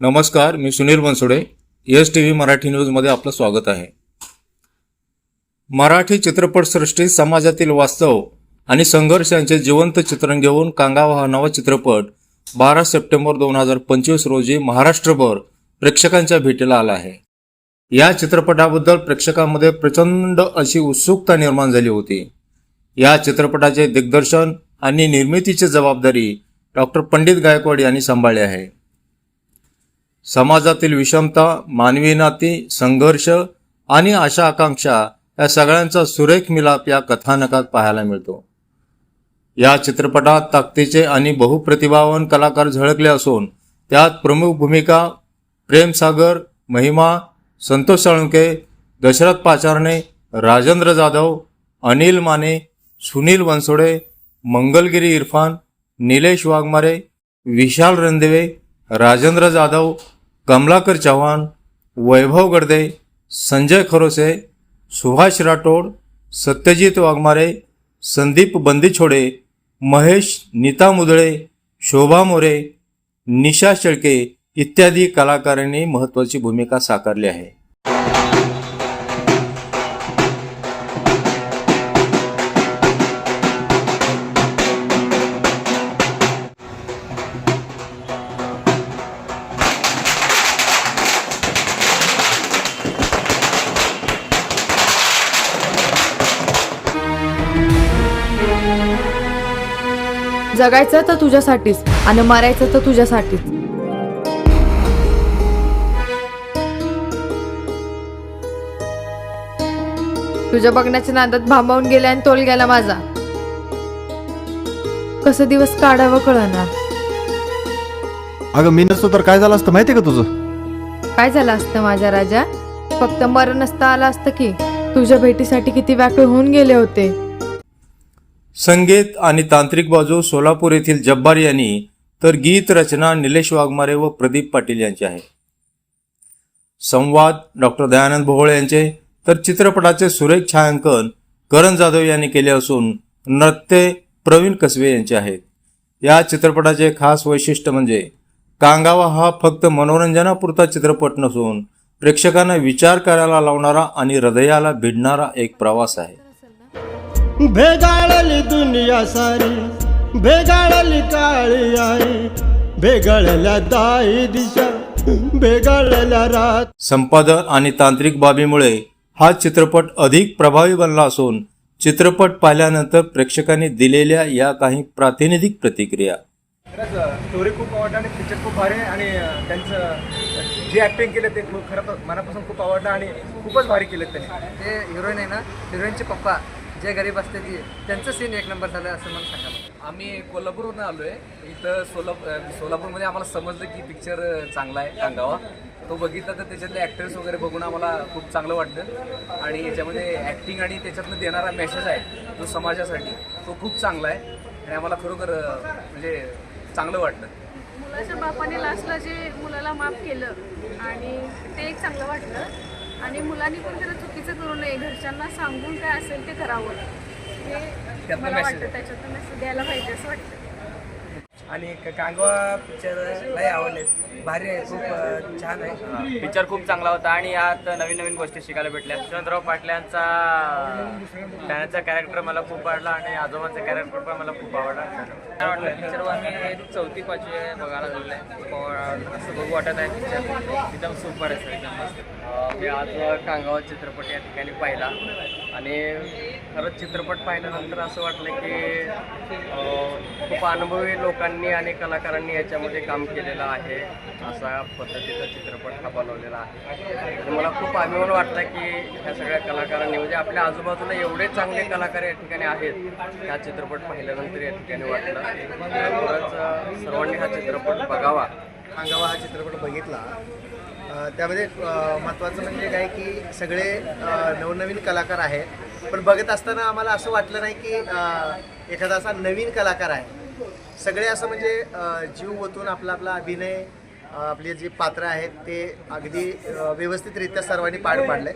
नमस्कार मी Sunil Bansode. S T V Marathi न्यूजमध्ये आपलं स्वागत आहे. मराठी चित्रपटसृष्टीत समाजातील वास्तव आणि संघर्ष यांचे जिवंत चित्रण घेऊन कांगावा हा नवा चित्रपट बारा सप्टेंबर दोन हजार पंचवीस रोजी महाराष्ट्रभर प्रेक्षकांच्या भेटीला आला आहे. या चित्रपटाबद्दल प्रेक्षकांमध्ये प्रचंड अशी उत्सुकता निर्माण झाली होती. या चित्रपटाचे दिग्दर्शन आणि निर्मितीची जबाबदारी डॉक्टर पंडित गायकवाड यांनी सांभाळली आहे. समाजातील विषमता मानवी नाती संघर्ष आणि आशा आकांक्षा या सगळ्यांचा सुरेख मिलाप या कथानकात पाहायला मिळतो. या चित्रपटात ताकदीचे आणि बहुप्रतिभावान कलाकार झळकले असून त्यात प्रमुख भूमिका प्रेमसागर महिमा संतोष साळुंके दशरथ पाचारणे राजेंद्र जाधव अनिल माने सुनील बनसोडे मंगलगिरी इरफान निलेश वाघमारे विशाल रणदिवे राजेंद्र जाधव कमलाकर चव्हाण वैभव गडदे संजय खरोसे सुभाष राठोड सत्यजित वाघमारे संदीप बंदीछोडे महेश नीता मुदळे शोभा मोरे निशा शेळके इत्यादी कलाकारांनी महत्त्वाची भूमिका साकारली आहे. जगायचं तर तुझ्यासाठीच आणि मरायचं तर तुझ्यासाठीच. तुझ्या बघण्याच्या नादात भांबावून गेला आणि तोल गेला माझा. कसं दिवस काढावं कळणार. अगं मी नसतो तर काय झालं असतं माहितीये का तुझं? काय झालं असतं माझ्या राजा? फक्त मरण नसता आलं असतं की तुझ्या भेटीसाठी किती व्याकुळ होऊन गेले होते. संगीत आणि तांत्रिक बाजू सोलापूर येथील जब्बार यांनी तर गीत रचना निलेश वाघमारे व प्रदीप पाटील यांची आहे. संवाद डॉक्टर दयानंद भोवळे यांचे तर चित्रपटाचे सुरेख छायांकन करण जाधव यांनी केले असून नृत्य प्रवीण कसबे यांचे आहेत या चित्रपटाचे खास वैशिष्ट्य म्हणजे कांगावा हा फक्त मनोरंजनापुरता चित्रपट नसून प्रेक्षकांना विचार करायला लावणारा आणि हृदयाला भिडणारा एक प्रवास आहे. भेगाळली दुनिया सारी भेगाळली काळी आई भेगाळल्या दाई दिशा भेगाळल्या रात. संपादन आणि तांत्रिक बाबीमुळे हा चित्रपट अधिक प्रभावी बनला असून चित्रपट पाहिल्यानंतर प्रेक्षकांनी दिलेल्या या काही प्रातिनिधिक प्रतिक्रिया. स्टोरी खूप आवडली आणि पिक्चर खूप भारी आहे आणि त्यांचं जे ॲक्टिंग केलं ते खूप खरं मनापासून खूप आवडलं आणि खूपच भारी केलं त्यांनी. ते हिरोईन आहे ना हिरोईनचे पप्पा. जे गरीब असते ती. त्यांचं सीन एक नंबर झालं असं मला सांगा. आम्ही कोल्हापूरवरून आलो आहे इथं सोलापूर सोलापूरमध्ये आम्हाला समजलं की पिक्चर चांगला आहे कांगावा तो बघितला तर त्याच्यातले ॲक्टर्स वगैरे बघून आम्हाला खूप चांगलं वाटलं. आणि याच्यामध्ये ॲक्टिंग आणि त्याच्यातनं देणारा मेसेज आहे जो समाजासाठी तो खूप चांगला आहे. आणि आम्हाला खरोखर म्हणजे चांगलं वाटलं. मुलाच्या बापाने लास्टला जे मुलाला माफ केलं आणि ते एक चांगलं वाटलं. आणि मुलांनी पण त्याला चुकीचं करू नये घरच्यांना सांगून काय असेल ते करावं हे मला वाटतं. त्याच्यातून मेसेज द्यायला पाहिजे असं वाटतं आणि कांगवा पिक्चर लय आवडले. भारी आहे खूप छान आहे. पिक्चर खूप चांगला होता आणि यात नवीन नवीन गोष्टी शिकायला भेटल्या. यशवंतराव पाटल्यांचा त्यांचा कॅरेक्टर मला खूप आवडला आणि आजोबांचा कॅरेक्टर पण मला खूप आवडला. काय वाटलं. पिक्चर आम्ही चौथी पाचवी बघायला गेलो आहे असं बघू वाटत आहे पिक्चर एकदम सुपर आहे सर एकदम मस्त. मी आज कांगावा चित्रपट या ठिकाणी पाहिला. आणि खरंच चित्रपट पाहिल्यानंतर असं वाटलं की खूप अनुभवी लोकांनी आणि कलाकारांनी याच्यामध्ये काम केलेलं आहे. असा पद्धतीचा चित्रपट हा बनवलेला आहे. आणि मला खूप अभिमान वाटला की ह्या सगळ्या कलाकारांनी म्हणजे आपल्या आजूबाजूला एवढे चांगले कलाकार या ठिकाणी आहेत ह्या चित्रपट पाहिल्यानंतर या ठिकाणी वाटलं. खरंच सर्वांनी हा चित्रपट बघावा. सांगावा हा चित्रपट बघितला. त्यामध्ये महत्त्वाचं म्हणजे काय की सगळे नवनवीन कलाकार आहेत. पण बघत असताना आम्हाला असं वाटलं नाही की एखादा असा नवीन कलाकार आहे. सगळे असं म्हणजे जीव ओतून आपला आपला अभिनय आपले जे पात्र आहेत ते अगदी व्यवस्थितरित्या सर्वांनी पार पाडले